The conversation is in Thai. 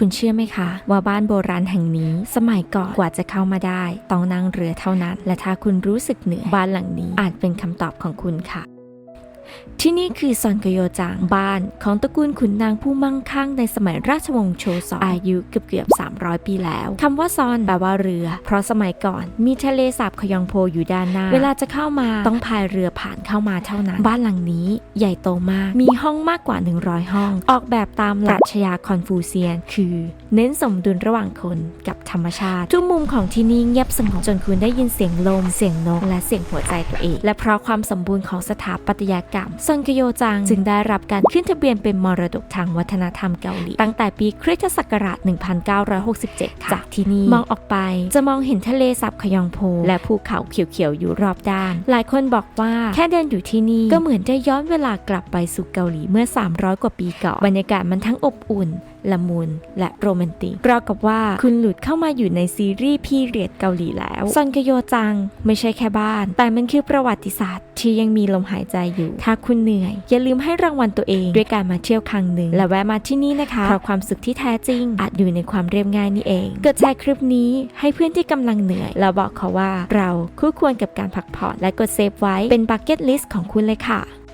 คุณเชื่อไหมคะ ว่าบ้านโบราณแห่งนี้ สมัยก่อนกว่าจะเข้ามาได้ ต้องนั่งเรือเท่านั้น และถ้าคุณรู้สึกเหนื่อยบ้านหลังนี้อาจเป็นคำตอบของคุณค่ะ ที่นี่คือซอนกโยจางบ้านของตระกูลขุนนางผู้มั่งคั่งในสมัยราชวงศ์โชซอนอายุเกือบเกือบๆ300 ปีแล้วคำว่าซอนแปลว่าเรือ เพราะสมัยก่อนมีทะเลสาบขยองโพอยู่ด้านหน้า เวลาจะเข้ามาต้องพายเรือผ่านเข้ามาเท่านั้น บ้านหลังนี้ใหญ่โตมาก มีห้องมากกว่า 100 ห้อง ออกแบบตามหลักปรัชญาคอนฟูเซียน คือ เน้นสมดุลระหว่างคนกับธรรมชาติ ทุกมุมของที่นี่เงียบสงบจนคุณได้ยินเสียงลม เสียงนกและเสียงหัวใจตัวเอง และเพราะความสมบูรณ์ของสถาปัตยกรรมซอนกโยจังจึงได้รับการขึ้นทะเบียนเป็นมรดกทางวัฒนธรรมเกาหลี ตั้งแต่ปีคริสตศักราช 1967 ค่ะ จากที่นี่มองออกไปจะมองเห็นทะเลสับขยองโพ และภูเขาเขียวๆ อยู่รอบด้าน หลายคนบอกว่าแค่เดินอยู่ที่นี่ ก็เหมือนได้ย้อนเวลากลับไปสู่เกาหลีเมื่อ 300 กว่าปีก่อนบรรยากาศมันทั้งอบอุ่น ละมุน และโรแมนติกราวกับว่าคุณหลุดเข้ามาอยู่ในซีรีส์พีเรียดเกาหลีแล้วซอนกโยจังไม่ใช่แค่บ้าน แต่มันคือประวัติศาสตร์ที่ยังมีลมหายใจอยู่ ถ้าคุณเหนื่อย อย่าลืมให้รางวัลตัวเองด้วยการมาเที่ยวครั้งหนึ่ง และแวะมาที่นี่นะคะเพราะความสุขที่แท้จริง อาจอยู่ในความเรียบง่ายนี่เอง กดแชร์คลิปนี้ให้เพื่อนที่กำลังเหนื่อย แล้วบอกเขาว่าเราคู่ควรกับการพักผ่อนและกดเซฟไว้เป็นบักเก็ตลิสต์ของคุณเลยค่ะ